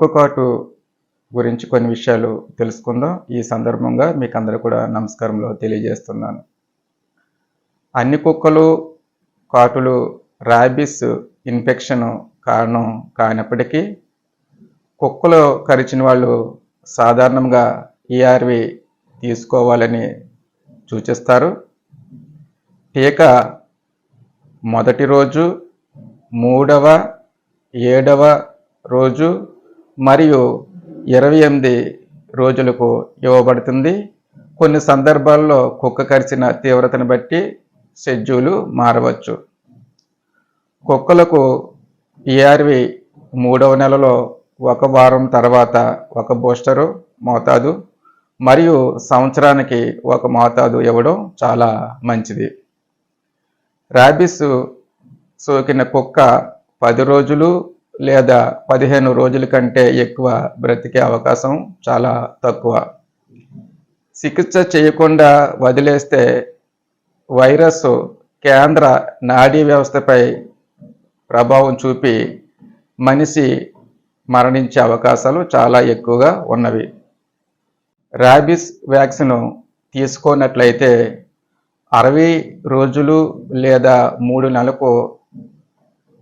కుక్కకాటు గురించి కొన్ని విషయాలు తెలుసుకుందాం. ఈ సందర్భంగా మీకు అందరూ కూడా నమస్కారంలో తెలియజేస్తున్నాను. అన్ని కుక్కలు కాటులు ర్యాబిస్ ఇన్ఫెక్షన్ కారణం కానప్పటికీ కుక్కలు కరిచిన వాళ్ళు సాధారణంగా ఈఆర్వి తీసుకోవాలని సూచిస్తారు. టీకా మొదటి రోజు మూడవ ఏడవ రోజు మరియు ఇరవై ఎనిమిది రోజులకు ఇవ్వబడుతుంది. కొన్ని సందర్భాల్లో కుక్క కరిచిన తీవ్రతను బట్టి షెడ్యూలు మారవచ్చు. కుక్కలకు ఈఆర్వి మూడవ నెలలో ఒక వారం తర్వాత ఒక బూస్టరు మోతాదు మరియు సంవత్సరానికి ఒక మోతాదు ఇవ్వడం చాలా మంచిది. ర్యాబిస్ సోకిన కుక్క పది రోజులు లేదా పదిహేను రోజుల కంటే ఎక్కువ బ్రతికే అవకాశం చాలా తక్కువ. చికిత్స చేయకుండా వదిలేస్తే వైరస్ కేంద్ర నాడీ వ్యవస్థపై ప్రభావం చూపి మనిషి మరణించే అవకాశాలు చాలా ఎక్కువగా ఉన్నవి. ర్యాబిస్ వ్యాక్సిన్ తీసుకోనట్లయితే అరవై రోజులు లేదా మూడు నెలలకు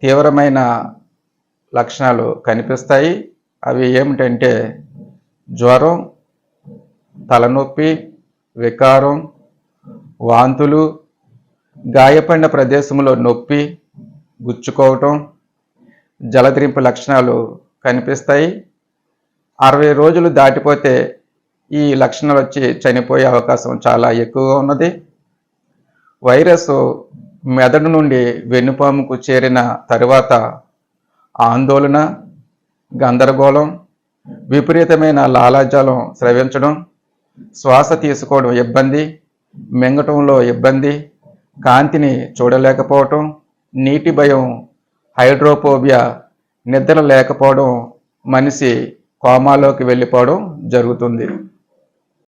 తీవ్రమైన లక్షణాలు కనిపిస్తాయి. అవి ఏమిటంటే జ్వరం తలనొప్పి వికారం వాంతులు గాయపడిన ప్రదేశంలో నొప్పి గుచ్చుకోవటం జలద్రింపు లక్షణాలు కనిపిస్తాయి. అరవై రోజులు దాటిపోతే ఈ లక్షణాలు వచ్చి చనిపోయే అవకాశం చాలా ఎక్కువగా ఉన్నది. వైరస్ మెదడు నుండి వెన్నుపాముకు చేరిన తరువాత ఆందోళన గందరగోళం విపరీతమైన లాలాజలం స్రవించడం శ్వాస తీసుకోవడం ఇబ్బంది మింగటంలో ఇబ్బంది కాంతిని చూడలేకపోవటం నీటి భయం హైడ్రోపోబియా నిద్ర లేకపోవడం మనిషి కోమాలోకి వెళ్ళిపోవడం జరుగుతుంది.